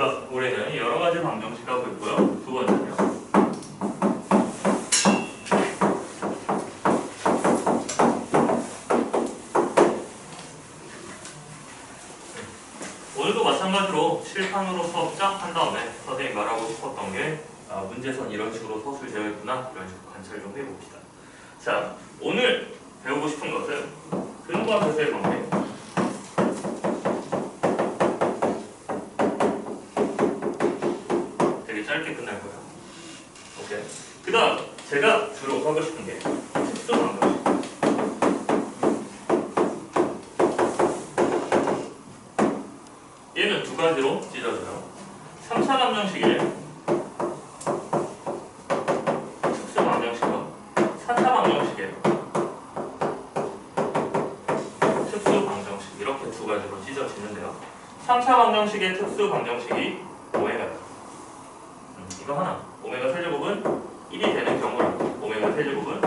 자, 우리는 여러 가지 방정식 하고 있고요. 두 번째요. 오늘도 마찬가지로 칠판으로 수업 쫙 한 다음에 선생님 말하고 싶었던 게 아, 문제선 이런 식으로 서술 되어 있구나 이런 식으로 관찰 좀 해봅시다. 자, 오늘 배우고 싶은 것은 근과 벼의 관계. 되게 짧게 끝날 거예요. 오케이. 그다음 제가 주로 하고 싶은 게 특수 방정식. 얘는 두 가지로 찢어져요. 3차 방정식에 특수 방정식과 4차 방정식에 특수 방정식 이렇게 두 가지로 찢어지는데요. 3차 방정식의 특수 방정식이 오메가예요. 음, 이거 하나. 오메가 세제곱은 1이 되는 경우랑 오메가 세제곱은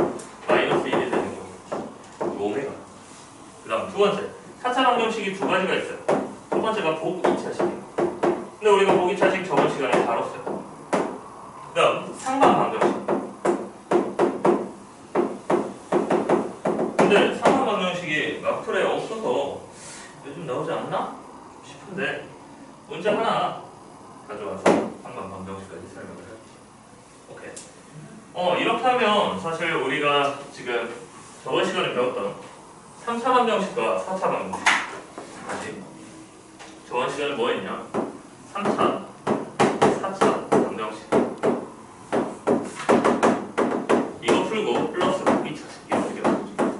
마이너스 1이 되는 경우. 이거 오메가. 그 다음 두 번째. 4차 방정식이 두 가지가 있어요. 첫 번째가 보기차식이에요. 근데 우리가 보기차식 저번 시간에 다뤘어요. 그 다음 상반 방정식. 근데 상반 방정식이 마크에 없어서 요즘 나오지 않나 싶은데 문제 하나 가져와서 상반 방정식까지 설명을 해요. 오케이. 어 이렇게 하면 사실 우리가 지금 저번 시간에 배웠던 3차 방정식과 4차 방정식 다시 저번 시간에 뭐 했냐? 3차, 4차 방정식 이거 풀고 플러스 보기차식 이렇게 배웠죠.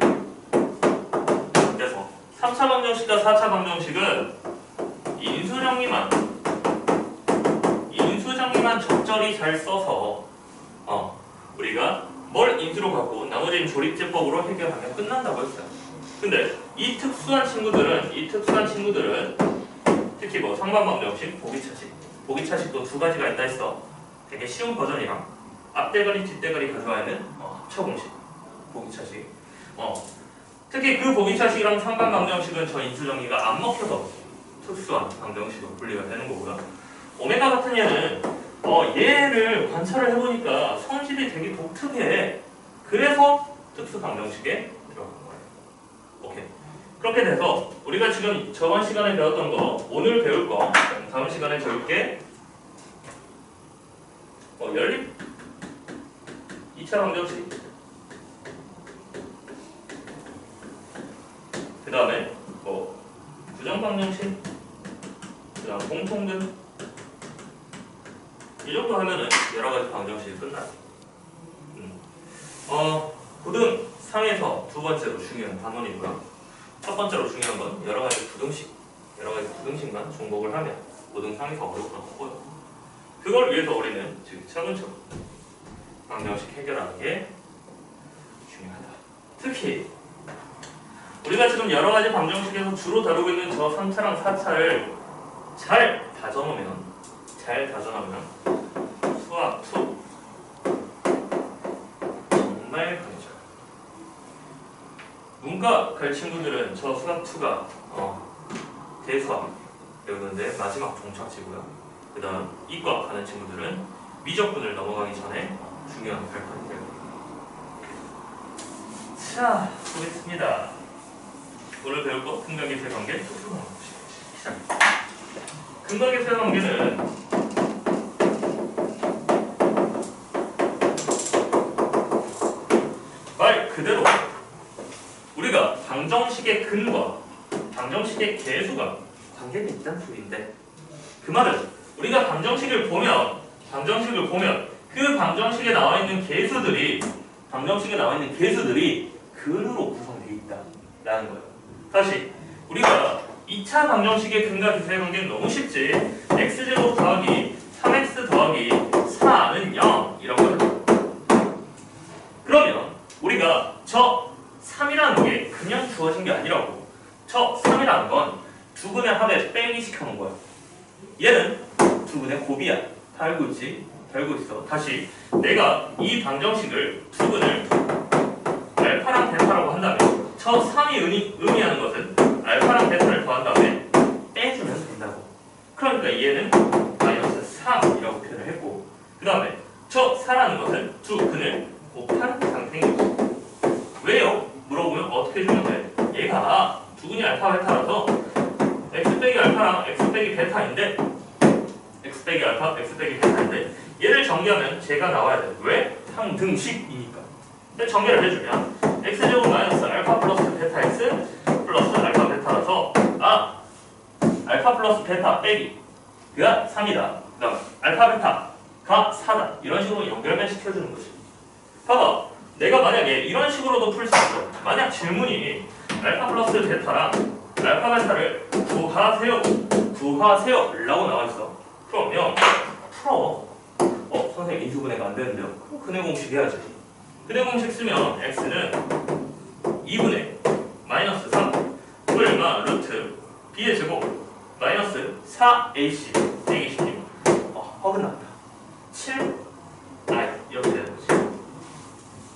그래서 3차 방정식과 4차 방정식은 인수정리만 인수정리만 적절히 잘 써서 어 우리가 뭘 인수로 갖고 나머지는 조립제법으로 해결하면 끝난다고 했어요. 근데 이 특수한 친구들은 이 특수한 친구들은 특히 뭐 상반방정식, 보기차식 보기차식도 두 가지가 있다 했어. 되게 쉬운 버전이랑 앞대가리 뒷대가리 가져와야 하는 어, 합쳐공식 보기차식. 어 특히 그 보기차식이랑 상반방정식은 저 인수정리가 안 먹혀서 특수한 방정식으로 분리가 되는 거고요. 오메가 같은 얘는 어, 얘를 관찰을 해보니까 성질이 되게 독특해. 그래서 특수 방정식에 들어간 거예요. 오케이. 그렇게 돼서 우리가 지금 저번 시간에 배웠던 거, 오늘 배울 거, 다음 시간에 배울 게 어, 연립 2차 방정식 다음에 뭐 부정 방정식 그 다음 공통근 이 정도 하면은 여러 가지 방정식이 끝나요. 음. 어, 고등 상에서 두 번째로 중요한 단원이고요. 첫 번째로 중요한 건 여러 가지 부등식, 여러 가지 부등식만 종목을 하면 고등 상에서 어렵건 없고요. 그걸 위해서 우리는 지금 차근차근 방정식 해결하는 게 중요하다. 특히 우리가 지금 여러 가지 방정식에서 주로 다루고 있는 저 3차랑 4차를 잘 다져놓으면 잘 다져놓으면 수학 2 정말 강해져요. 문과 갈 친구들은 저 수학 2가 어, 대수학 배우는데 마지막 종착지고요. 그 다음 이과 가는 친구들은 미적분을 넘어가기 전에 중요한 발판이 돼요. 자, 보겠습니다. 오늘 배울 거 근각의 세 관계 특수관계 시작. 근각의 세 관계는 말 그대로 우리가 방정식의 근과 방정식의 개수가 관계가 있다는 소리인데 그 말은 우리가 방정식을 보면 방정식을 보면 그 방정식에 나와 있는 개수들이 방정식에 나와 있는 개수들이 근으로 구성되어 있다라는 거예요. 다시 우리가 2차 방정식의 근과 기세의 관계는 너무 쉽지. x제곱 더하기 3x 더하기 4는 0 이런 거죠. 그러면 우리가 저 3이라는 게 그냥 주어진 게 아니라고. 저 3이라는 건 두 분의 합에 빼기 시켜놓은 거야. 얘는 두 분의 곱이야. 다 알고 있지? 다 알고 있어. 다시 내가 이 방정식을 두 분을 알파랑 베타라고 한다면 저 3이 의미, 의미하는 것은 알파랑 베타를 더한 다음에 빼주면 된다고 그러니까 얘는 3이라고 표현을 했고 그 다음에 저 4라는 것은 두 근을 곱한 상태인 거죠. 왜요? 물어보면 어떻게 해주면 돼? 얘가 두 근이 알파 베타라서 x 빼기 알파랑 x 빼기 베타인데 x 빼기 알파, x 빼기 베타인데 얘를 정리하면 제가 나와야 돼. 왜? 상등식이니까. 근데 정리를 해주면 x제곱 마이너스 알파 플러스 베타 x 플러스 알파 베타라서 아 알파 플러스 베타 빼기 그가 3이다. 그 다음 알파 베타가 4다. 이런 식으로 연결만 시켜주는 거지. 봐봐. 내가 만약에 이런 식으로도 풀 수 있어. 만약 질문이 알파 플러스 베타랑 알파 베타를 구하세요. 구하세요. 라고 나와있어. 그러면 풀어. 어, 선생님 인수분해가 안 되는데요. 그럼 근해 공식 해야지. 근해 공식 쓰면 x는 2분의 마이너스 3 얼마 루트 b의 제곱 마이너스 4ac 빼기 16 어, 허근났다 7 i 이렇게 되는 거지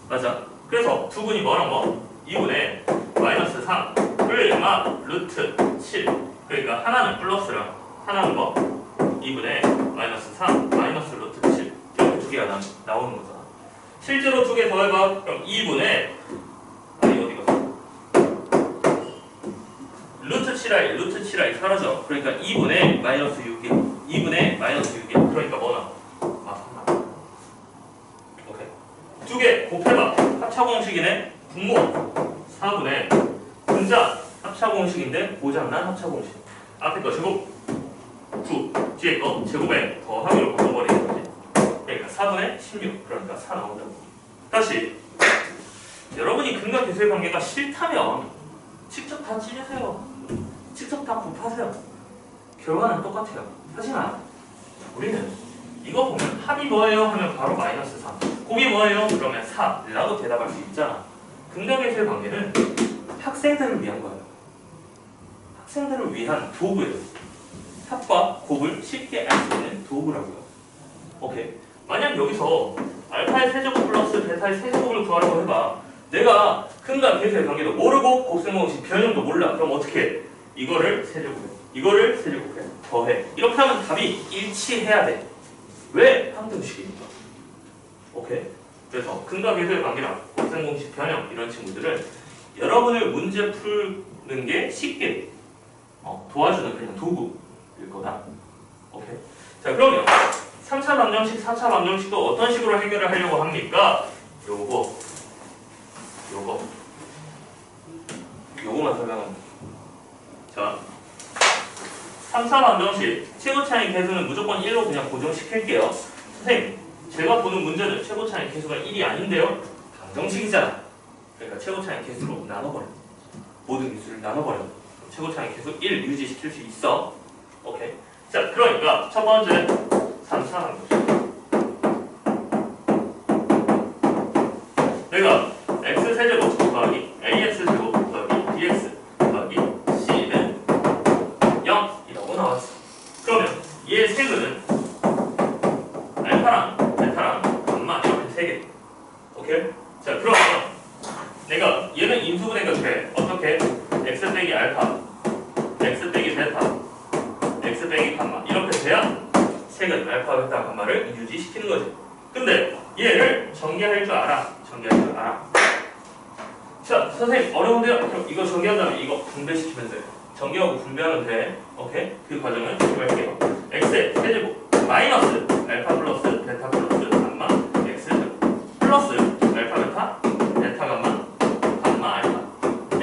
맞아 그래서 두 분이 뭐랑 뭐 2분의 마이너스 3 얼마 루트 7 그러니까 하나는 플러스랑 하나는 뭐 2분의 마이너스 3 마이너스 루트 7 이렇게 두 개가 나, 나오는 거잖아 실제로 두 개 더해봐 그럼 2분의 아니 어디 갔어 루트 7i, 루트 7i 사라져. 그러니까 2분의 마이너스 6이 2분의 마이너스 6이 그러니까 뭐 나와? 아, 3 나와. 오케이. 두개 곱해봐. 합차 공식이네. 분모 4분의 분자 합차 공식인데 고장난 합차 공식. 앞에 거 제곱 9 뒤에 거 제곱에 더하기로 바꿔버리는 거지. 그러니까 4분의 16 그러니까 4 나온다고. 다시 여러분이 근과 계수의 관계가 싫다면 직접 다 찢으세요. 직접 다 곱하세요. 결과는 똑같아요. 하지만 우리는 이거 보면 합이 뭐예요? 하면 바로 마이너스 3. 곱이 뭐예요? 그러면 4라고 대답할 수 있잖아. 계수의 관계는 학생들을 위한 거예요. 학생들을 위한 도구예요. 합과 곱을 쉽게 알 수 있는 도구라고요. 오케이. 만약 여기서 알파의 세제곱 플러스 베타의 세제곱을 구하라고 해봐. 내가 근과 계수의 관계도 모르고 곱셈공식 변형도 몰라. 그럼 어떻게 해? 이거를 세제곱해. 이거를 세제곱해. 더해. 이렇게 하면 답이 일치해야 돼. 왜? 항등식이니까. 오케이? 그래서 근과 계수의 관계랑 곱셈공식 변형 이런 친구들은 여러분을 문제 푸는 게 쉽게 어, 도와주는 그냥 도구일 거다. 오케이? 자 그러면 3차 방정식, 4차 방정식도 어떤 식으로 해결을 하려고 합니까? 요거 요거 요거만 돼. 자 3차 방정식 최고 차이 개수는 무조건 1로 그냥 고정시킬게요 선생님 제가 보는 문제는 최고 차이 개수가 1이 아닌데요. 방정식이잖아. 그러니까 최고 차이 개수로 나눠버려. 모든 개수를 나눠버려. 최고 차이 개수 1 유지시킬 수 있어. 오케이. 자 그러니까 첫 번째 3차 방정식 내가 x 세제곱 더하기 ax 제곱 더하기 bx 더하기 c는 0이라고 나왔어. 그러면 얘 세근은 알파랑 베타랑 감마 이렇게 세 개. 오케이? 자 그러면 내가 얘는 인수분해가 돼. 어떻게? x 빼기 알파, x 빼기 베타, x 빼기 감마 이렇게 돼야 세근 알파, 베타, 감마를 유지시키는 거지. 근데 얘를 전개할 줄 알아. 전개할 줄 알아. 자, 선생님 어려운데요? 그럼 이거 전개한다면 이거 분배시키면 돼. 전개하고 분배하면 돼. 오케이? 그 과정을 해볼게요. x의 세제곱 마이너스 알파 플러스 베타 플러스 감마 x 플러스 알파 베타 베타 감마 감마 알파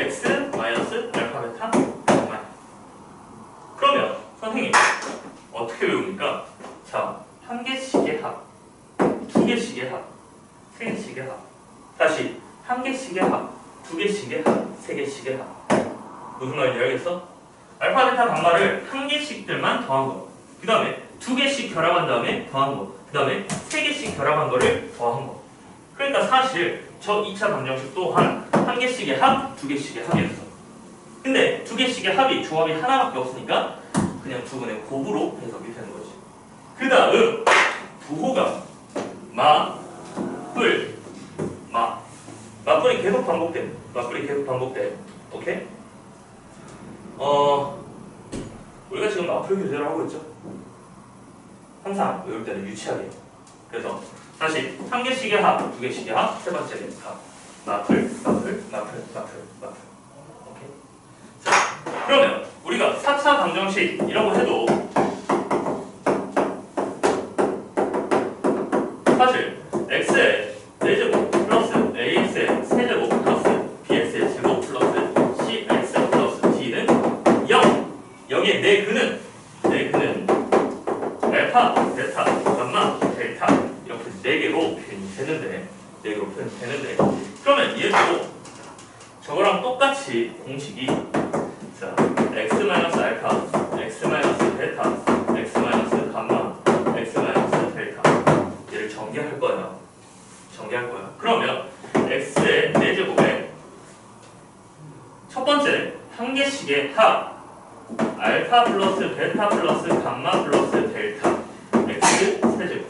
x 마이너스 알파 베타 감마 그러면 선생님 어떻게 외웁니까? 자, 한 개씩의 합, 두 개씩의 합, 세 개씩의 합. 다시 한 개씩의 합, 두 개씩의 합, 세 개씩의 합. 무슨 말인지 알겠어? 알파, 베타, 감마를 한 개씩들만 더한 거. 그 다음에 두 개씩 결합한 다음에 더한 거. 그 다음에 세 개씩 결합한 거를 더한 거. 그러니까 사실 저 2차 방정식 또한 한 개씩의 합, 두 개씩의 합이었어. 근데 두 조합이 하나밖에 없으니까 그냥 두 분의 곱으로 해석이 되는 거지. 그 다음 부호가 마, 뿔, 마. 맞불이 계속 반복돼. 맞불이 계속 반복돼. 오케이? 어, 우리가 지금 맞불 교재를 하고 있죠? 항상 외울 때는 유치하게. 그래서 다시 한 개씩의 합, 두 개씩의 합, 세 번째 합. 마플, 마플, 마플, 마플, 마플. 오케이. 자, 그러면 4차 방정식이라고 해도 사실 x의 4제곱 플러스 ax의 세제곱 플러스 bx의 제곱 플러스 cx 플러스 d는 0 여기에 내 근은 내 근은 알파, 베타, 감마, 델타 이렇게 네 개로 표현이 되는데 네 개로 표현이 되는데 그러면 얘도 저거랑 똑같이 공식이 자 x 마이너스 알파, x 마이너스 베타, x 마이너스 감마, x 마이너스 델타 얘를 전개할 거야. 전개할 거야. 그러면 x의 4제곱에 첫 번째 한 개씩의 합 알파 플러스 베타 플러스 감마 플러스 델타. X 세제곱.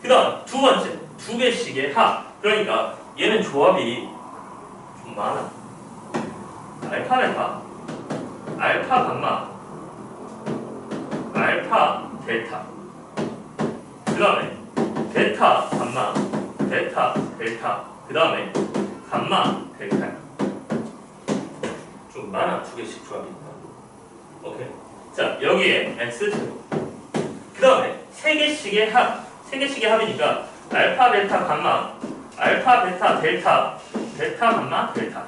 그 다음 두 번째 두 개씩의 합. 그러니까 얘는 조합이 좀 많아. 알파 베타 알파 감마 알파 델타. 그 다음에 베타 감마 베타 델타. 그 다음에 감마 델타 좀 많아. 두 개씩 조합이 오케이? 자 여기에 x 제곱. 그 다음에 세 개씩의 합 세 개씩의 합이니까 알파 베타 감마. 알파 베타 델타. 베타 감마 델타.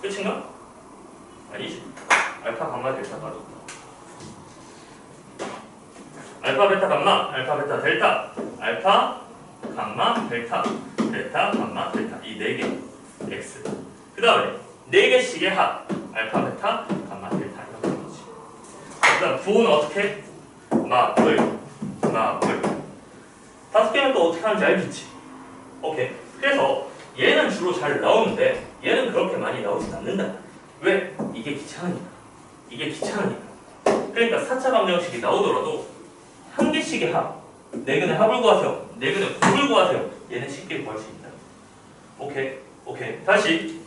끝인가? 아니지. 알파 감마 델타 맞아 알파 베타 감마. 알파 베타 델타. 알파 감마 델타. 델타 감마 델타. 이 네 개. X. 그 다음에 네 개씩의 합 알파 베타 감마 델타 되지 그 다음 부호는 어떻게? 마블 마블 다섯 개는 또 어떻게 하는지 알겠지? 오케이 그래서 얘는 주로 잘 나오는데 얘는 그렇게 많이 나오진 않는다 왜? 이게 귀찮으니까 이게 귀찮으니까 그러니까 4차 방정식이 나오더라도 한 개씩의 합, 네 근의 합을 구하세요. 네 근의 곱을 구하세요. 얘는 쉽게 구할 수 있다. 오케이, 오케이. 다시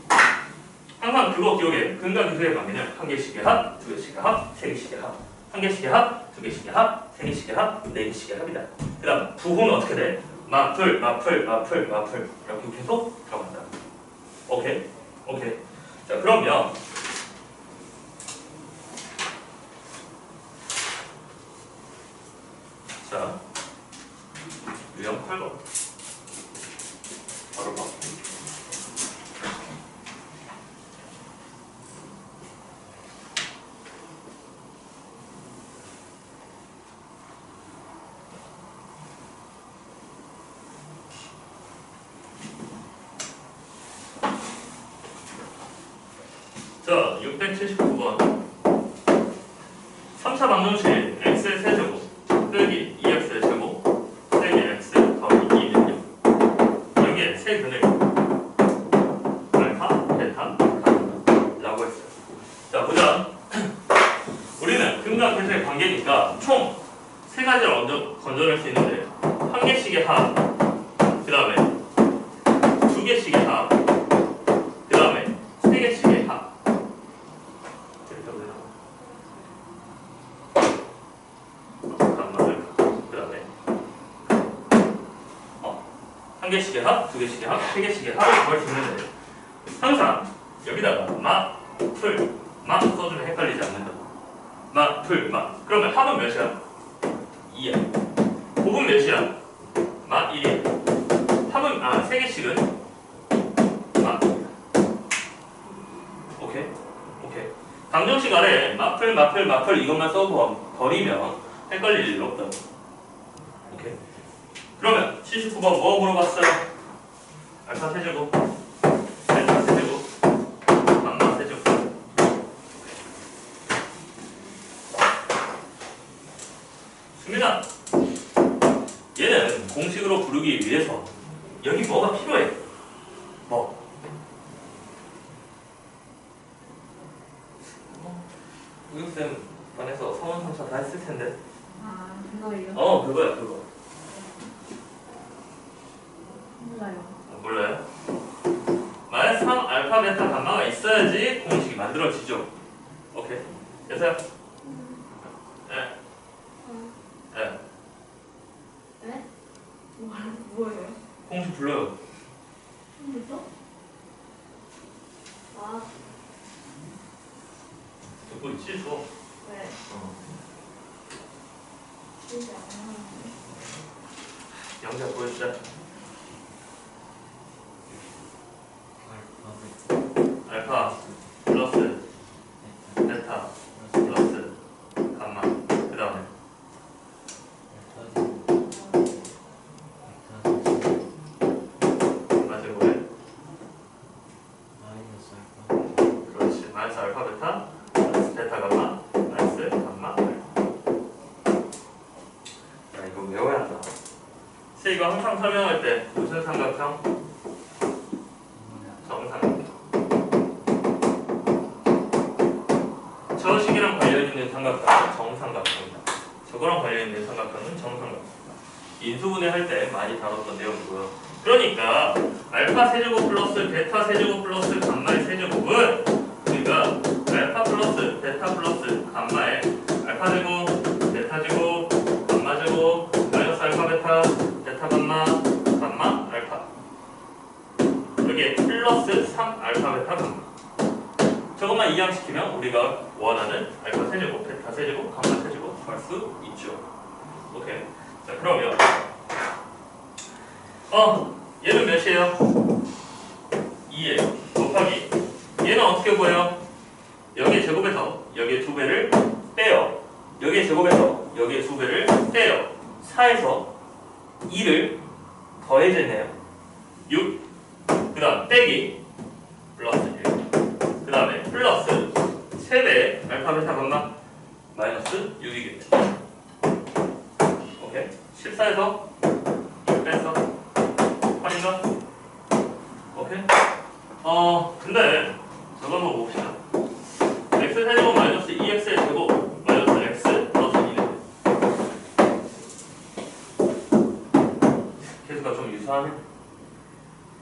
항상 그거 기억해. 근과 기수의 관계는 한 개씩의 합, 두 개씩의 합, 세 개씩의 합. 한 개씩의 합, 두 개씩의 합, 세 개씩의 합, 네 개씩의 합이다. 그 다음 부호는 어떻게 돼? 마플, 마플, 마플, 마플 이렇게 계속 들어간다. 오케이, 오케이. 자 그러면 자, 유형 8번. 바로 봐. 자, 679번. 3차 방정식 x의 세제곱 빼기 2x의 제곱 빼기 x 더하기 2는요 여기에 세 근을 알파, 베타, 감라고 했어요 자 보자 우리는 근과 계수의 관계니까 총 세 가지를 얹어, 건져낼 수 있는데 한 개씩의 합, 그 다음에 두 개씩의 합, 그 다음에 세 개씩의 합? 감마를 그 다음에 어, 한 개씩의 합, 두 개씩의 합, 세 개씩의 합을 구할 수 있는데 항상 여기다가 마, 풀, 마 써주면 헷갈리지 않는다. 마, 풀, 마. 그러면 합은 몇이야? 2야. 곱은 몇이야? 마 1이야. 합은 아, 세 개씩은 마 2야. 오케이? 오케이. 방정식 아래 마플, 마플, 마플 이것만 써서 버리면 헷갈릴 일 없다. 오케이. 그러면 79번 뭐 물어봤어요? 알파 세제곱, 델타 세제곱, 감마 세제곱. 수민아, 얘는 공식으로 부르기 위해서 여기 뭐가 필요해? 뭐? 우육쌤 반에서 성원 성사 다 했을 텐데. 아, 그거예요? 어, 그거야, 그거. 몰라요. 어, 몰라요? 마이너스 3 알파 베타 감마가 있어야지 공식이 만들어지죠. 오케이. 됐어요? 네. 이항식 불러요. 처음부터? 아, 듣고 있지, 수업. 왜? 어. 진짜 안 하는데. 영작 보여주자. 알파 플러스 베타 플러스 감마. 그 다음에 맞은 거예요. 그렇지. 마이너스 알파 베타 마이너스 베타 감마 마이너스 감마 알파. 야 이거 외워야 한다. 쌤 이거 항상 설명할 때 무슨 삼각형? 정삼각형. 저 식이랑 관련 있는 삼각형은 정삼각형이다. 저거랑 관련 있는 삼각형은 정삼각형이다. 인수분해 할 때 많이 다뤘던 내용이고요. 그러니까 알파 세제곱 플러스 베타 세제곱 플러스 감마의 세제곱은 베타 베타 감마 감마 알파. 여기에 플러스 3 알파 베타 감마. 저것만 이항시키면 우리가 원하는 알파 세제곱 베타 세제곱 감마 세제곱 구할 수 있죠. 오케이. 자 그러면 어 얘는 몇이에요? 2예요 곱하기. 얘는 어떻게 보여요? 여기에 제곱해서 여기에 두 배를 빼요. 여기에 제곱해서 여기에 두 배를 빼요. 4에서 2를 더해졌네요. 6 그 다음 빼기 플러스 1 그 다음에 플러스 3배 알파 베타 감마 마이너스 6이겠죠. 오케이? 14에서 6 뺐어. 확인가? 오케이? 어 근데 저거 한번 봅시다. X 세제곱 마이너스 2x의 제곱 마이너스 x 플러스 2는 계수가 좀 유사하네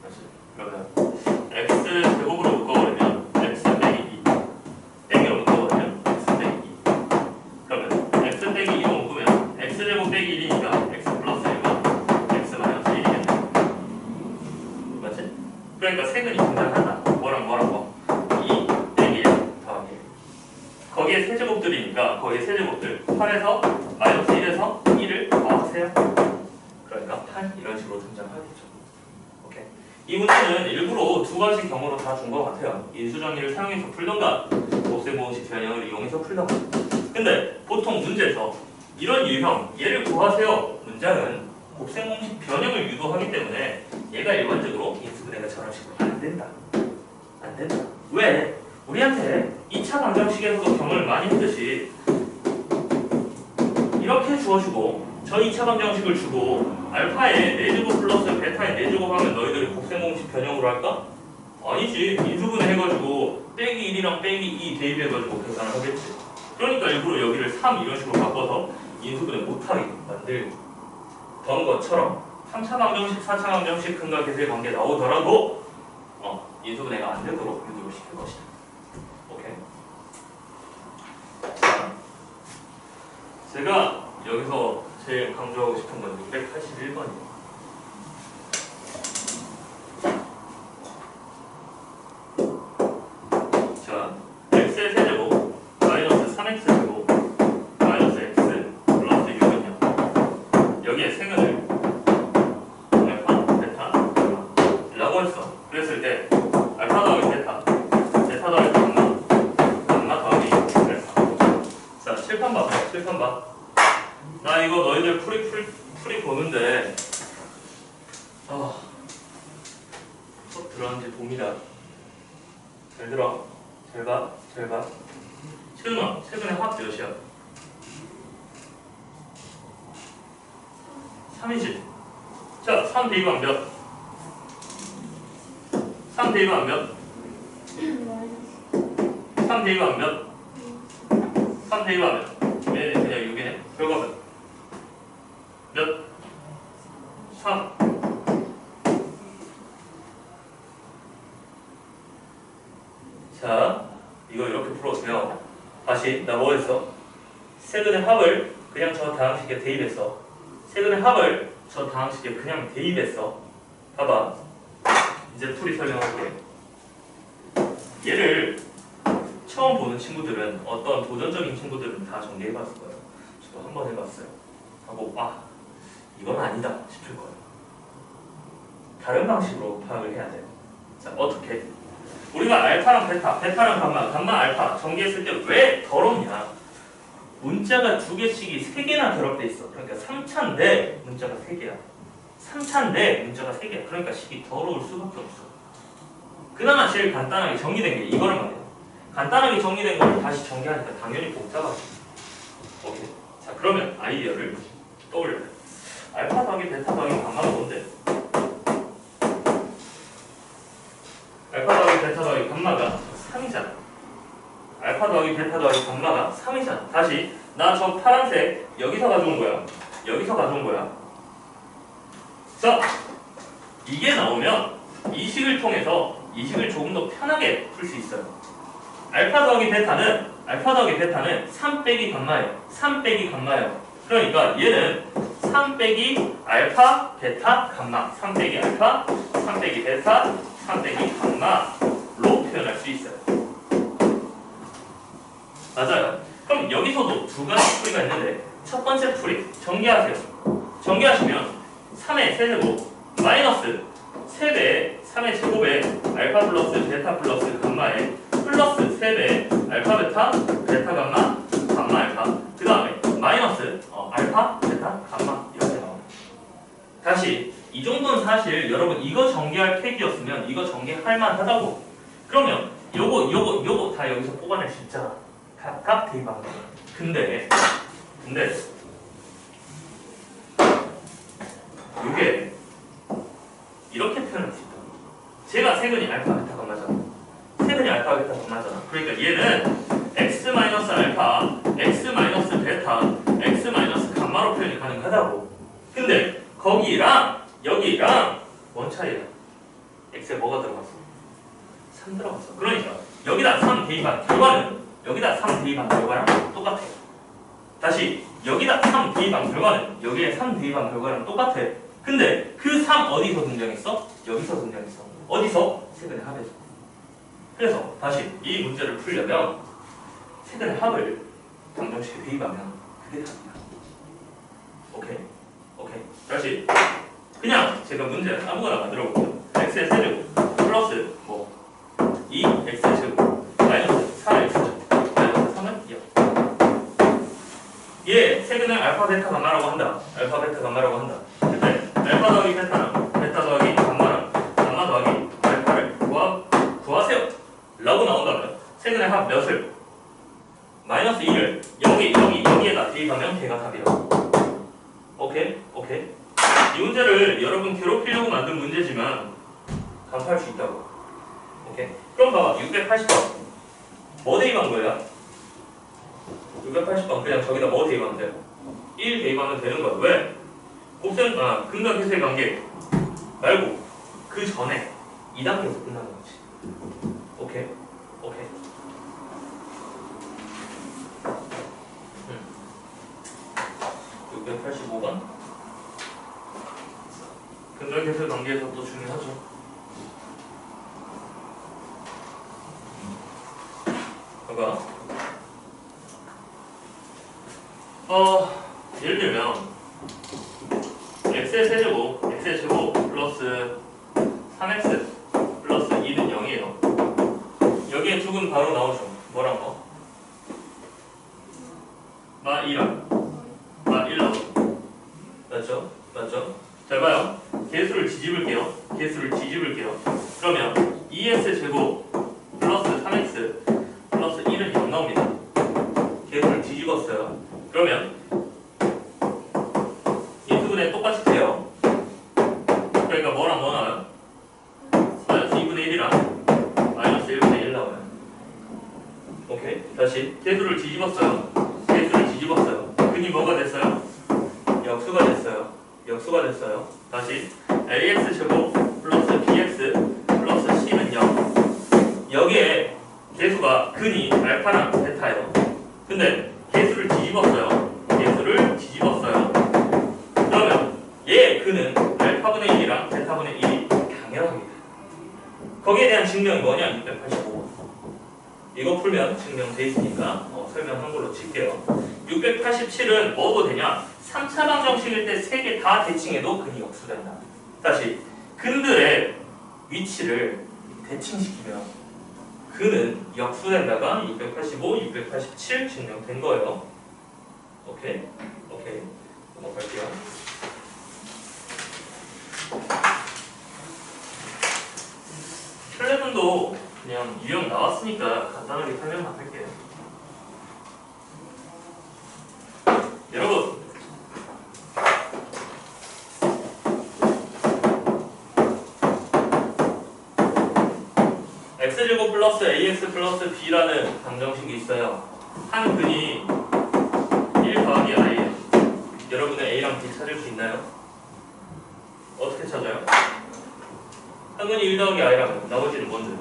다시 그러면 x 제곱으로 묶어버리면 x 빼기 2 빼기로 묶어버리면 x 빼기 2 그러면 x 빼기 2로 묶으면 x 제곱 빼기 1이니까 x 플러스 1과 x 마이너스 1이겠네 맞지? 그러니까 세근이 등장한다 뭐랑 뭐랑 뭐 2 빼기 1 더하기 1 거기에 세제곱들이니까 거기에 세제곱들 8에서 마이너스 1에서 1을 더하세요 그러니까 8 이런 식으로 등장하겠죠 오케이 이 문제는 일부러 두 가지 경우로 다 준 것 같아요 인수정리를 사용해서 풀던가 곱셈공식 변형을 이용해서 풀던가 근데 보통 문제에서 이런 유형 얘를 구하세요 문장은 곱셈공식 변형을 유도하기 때문에 얘가 일반적으로 인수분해가 저런 식으로 안 된다 안 된다 왜? 우리한테 2차 방정식에서도 경험을 많이 했듯이 이렇게 주어주고 저 2차 방정식을 주고 알파에 4제곱 플러스 베타에 4제곱 하면 너희들이 곱셈공식 변형으로 할까? 아니지 인수분해 해가지고 빼기 1이랑 빼기 2 대입해가지고 계산을 하겠지 그러니까 일부러 여기를 3 이런 식으로 바꿔서 인수분해 못하게 만들던 것처럼 3차 방정식, 4차 방정식 근과 계수의 관계 나오더라도 어, 인수분 해가 안 되도록 유도를 시킬 것이다 제가 여기서 제일 강조하고 싶은 건 681번이에요. 자, x의 세제곱 마이너스 3x 제곱 마이너스 x 플러스 6은요. 여기에 생은을 알파, 베타, 라고 했어. 그랬을 때 알파 더하기 베타, 베타 더하기 감마, 감마 더하기 알파. 자, 칠판 봐. 칠판 봐. 나 이거 너희들 풀이 풀, 풀이 보는데 아 수업 들어왔는지 봅니다 잘 들어 잘봐 잘봐 채은아 최근에 합 몇이야? 3이지 자 3 대입하면 몇? 3 대입하면 몇? 3 대입하면 몇? 3 대입하면 얘네 그냥 6이네 결과는 몇? 3 자, 이거 이렇게 풀어주면 다시 나 뭐 했어? 세근의 합을 그냥 저 다항식에 대입했어 세근의 합을 저 다항식에 그냥 대입했어 봐봐. 이제 풀이 설명할게. 얘를 처음 보는 친구들은 어떤 도전적인 친구들은 다 전개해봤을 거예요. 저도 한 번 해봤어요. 하고 아 이건 아니다 싶을 거예요. 다른 방식으로 파악을 해야 돼요. 자 어떻게? 우리가 알파랑 베타, 베타랑 감마, 감마 알파 전개했을 때 왜 더럽냐? 문자가 두 개씩이 세 개나 결합돼 있어. 그러니까 3차인데 문자가 세 개야. 3차인데 문자가 세 개야. 그러니까 식이 더러울 수밖에 없어. 그나마 제일 간단하게 정리된 게 이거를 말이야. 간단하게 정리된 걸 다시 전개하니까 당연히 복잡하지. 오케이. 자 그러면 아이디어를 떠올려. 알파 더하기 베타 더하기 감마가 뭔데? 알파 더하기 베타 더하기 감마가 3이잖아. 알파 더하기 베타 더하기 3이잖아. 다시 나 저 파란색 여기서 가져온 거야. 여기서 가져온 거야. 자 이게 나오면 이 식을 통해서 이 식을 조금 더 편하게 풀 수 있어요. 알파 더하기 베타는 알파 더하기 베타는 3 빼기 감마예요. 3 빼기 감마예요. 그러니까 얘는 3 빼기 알파 베타 감마 3 빼기 알파 3 빼기 베타 3 빼기 감마로 표현할 수 있어요. 맞아요. 그럼 여기서도 두 가지 풀이가 있는데 첫 번째 풀이 정리하세요. 정리하시면 3의 세제곱 마이너스 3배 3의 제곱에 알파 플러스 베타 플러스 감마에 플러스 3배 알파 베타 베타 감마 감마 알파 그 다음에 마이너스 어, 알파 베타 감마 이렇게 나옵니다. 다시 이 정도는 사실 여러분 이거 전개할 팩이었으면 이거 전개할 만하다고 그러면 요거 요거 요거 다 여기서 뽑아낼 수 있잖아 각각 대입하는 거야 근데 근데 이게 이렇게 표현할 수 있다 제가 세근이 알파 베타 감마잖아. 세근이 알파 베타 감마잖아. 그러니까 얘는 x 마이너스 알파 x 마이너스 베타 x 마이너스 감마로 표현이 가능하다고. 근데 거기랑 여기랑 뭔 차이야? X에 뭐가 들어갔어? 3 들어갔어. 그러니까 여기다 3 대입한 결과는 여기다 3 대입한 결과랑 똑같아 다시 여기다 3 대입한 결과는 여기에 3 대입한 결과랑 똑같아 근데 그 3 어디서 등장했어? 여기서 등장했어. 어디서? 세근의 합에서. 그래서 다시 이 문제를 풀려면 세근의 합을 방정식에 대입하면 그게 답이야. 오케이? 오케이. 다시. 그냥 제가 문제 아무거나 만들어 볼게요. X의 세제곱 플러스 뭐 2x의 제곱 마이너스 4x 제곱 마이너스 3은 0 얘 세근을 알파 베타 감마라고 한다. 알파 베타 감마라고 한다. 근데 알파 더하기 베타랑 베타 더하기 감마랑 감마 더하기 알파를 구하, 구하세요. 라고 나온다면 세근의 합 몇을? 마이너스 2를 여기 여기 여기에다 대입하면 걔가 답이라고 오케이? 오케이. 이 문제를 여러분 괴롭히려고 만든 문제지만 간파할 수 있다고. 오케이? 그럼 봐봐. 680번. 뭐 대입한 거야? 680번 그냥 저기다 뭐 대입하면 돼요? 1 대입하면 되는 거야. 왜? 곱셈 아 근각 해수의 관계 말고 그 전에 2단계에서 끝나는 거지. 오케이? 오케이. 음. 685번? 근각 해수의 관계에서 또 중요하죠. 봐봐 어 예를 들면 x의 세제곱 x의 제곱 플러스 3x 플러스 2는 0이에요. 여기에 두근 바로 나오죠. 뭐랑 뭐? 마 2랑 마1 나오죠 맞죠? 맞죠? 잘 봐요. 개수를 뒤집을게요. 개수를 뒤집을게요. 그러면 2x 제곱 플러스 3x 플러스 1은 0 나옵니다. 개수를 뒤집었어요 그러면 이 두분에 똑같이 돼요 그러니까 뭐랑 뭐 나와요? 마이너스 2분의 1이랑 마이너스 1분의 1 나와요 오케이 다시 개수를 뒤집었어요 개수를 뒤집었어요 근이 뭐가 됐어요? 역수가 됐어요 역수가 됐어요 다시 ax 제곱 플러스 bx 플러스 c는 0 여기에 개수가 근이 알파랑 베타예요 근데 개수를 뒤집었어요 개수를 뒤집었어요 그러면 얘 근은 알파분의 1이랑 베타분의 1이 증명이 뭐냐? 685번. 이거 풀면 증명돼 있으니까 어, 설명한 걸로 칠게요. 687은 뭐도 되냐? 3차 방정식일 때 세 개 다 대칭해도 근이 역수된다. 다시 근들의 위치를 대칭시키면 근은 역수된다가 685, 687 증명된 거예요. 오케이, 오케이 넘어갈게요. 플래곤도 그냥 유형 나왔으니까 간단하게 설명만 할게요. 여러분 x제곱 플러스 ax 플러스 b라는 방정식이 있어요. 한 근이 1 더하기 i예요. 여러분은 a랑 b 찾을 수 있나요? 어떻게 찾아요? 한 근이 1 더하기 i라면 나머지는 뭔데?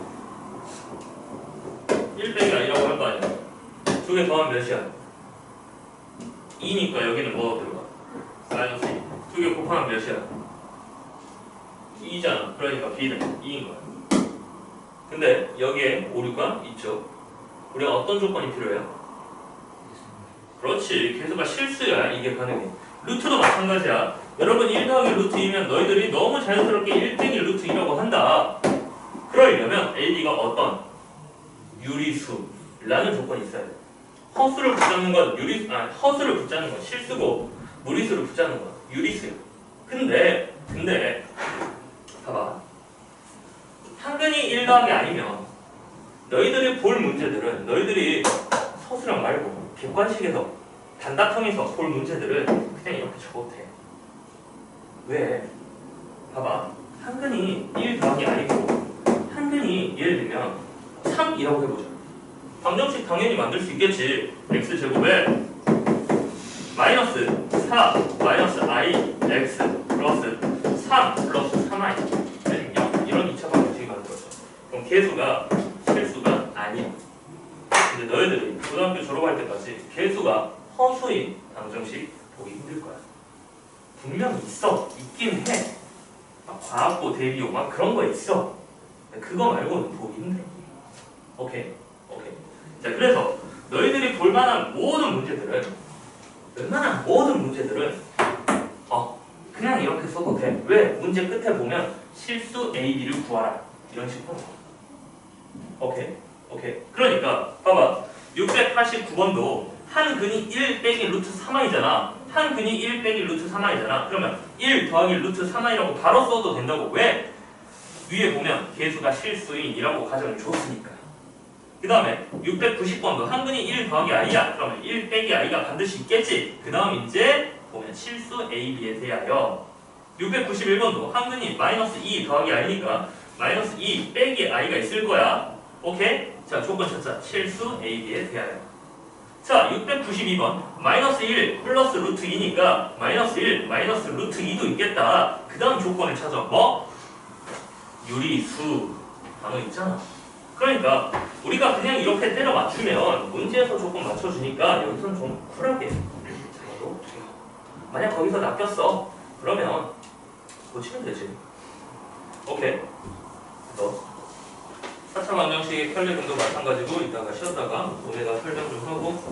1 빼기 i라고 할 거 아니야? 두 개 더하면 몇이야? 2니까 여기는 뭐 들어가? 마이너스 2. 두개 곱하면 몇이야? 2잖아. 그러니까 b는 2인 거야. 근데 여기에 오류가 있죠. 우리가 어떤 조건이 필요해요? 그렇지. 계수가 실수야. 이게 가능해. 루트도 마찬가지야. 여러분 1 더하기 루트 2면 너희들이 너무 자연스럽게 1 빼기 루트 2라고 한다. 그러려면 AB가 어떤 유리수라는 조건이 있어야 돼. 허수를 붙잡는 건 유리 아 허수를 붙잡는 건 실수고 무리수를 붙잡는 건 유리수야. 근데 근데. 한근이 1 더하기 아니면 너희들이 볼 문제들은 너희들이 서술형 말고 객관식에서 단답형에서 볼 문제들은 그냥 이렇게 적어도 돼. 왜? 봐봐. 한근이 1 더하기 아니고 한근이 예를 들면 3이라고 해보자. 방정식 당연히 만들 수 있겠지. x제곱에 마이너스 4 마이너스 i x 플러스 3 플러스 3i 개수가 실수가 아니야. 근데 너희들이 고등학교 졸업할 때까지 개수가 허수인 방정식 보기 힘들 거야. 분명 있어. 있긴 해. 막 과학고 대비용 막 그런 거 있어. 그거 말고는 보기 힘들어. 오케이. 오케이. 자, 그래서 너희들이 볼 만한 모든 문제들은 웬만한 모든 문제들은 어 그냥 이렇게 써도 돼. 왜? 문제 끝에 보면 실수 A, B를 구하라. 이런 식으로. 오케이. 오케이. 그러니까 봐봐. 689번도 한 근이 1 빼기 루트 3i잖아. 한 근이 1 빼기 루트 3i잖아. 그러면 1 더하기 루트 3i라고 바로 써도 된다고. 왜? 위에 보면 개수가 실수인이라고 가정을 줬으니까. 그 다음에 690번도 한 근이 1 더하기 i야. 그러면 1 빼기 i가 반드시 있겠지. 그 다음 이제 보면 실수 a, b에 대하여 691번도 한 근이 마이너스 2 더하기 i니까 마이너스 2 빼기 i가 있을 거야. 오케이? 자 조건 찾자. 실수 a, b에 대하여. 자 692번 마이너스 1 플러스 루트 2니까 마이너스 1 마이너스 루트 2도 있겠다. 그 다음 조건을 찾아. 뭐? 유리수 단어 있잖아. 그러니까 우리가 그냥 이렇게 때려 맞추면 문제에서 조금 맞춰주니까 여기서는 좀 쿨하게 잘해도 돼요. 만약 거기서 낚였어 그러면 고치면 되지. 오케이. 너 4차 방정식의 편리금도 마찬가지고 이따가 쉬었다가 오메가 설명 좀 하고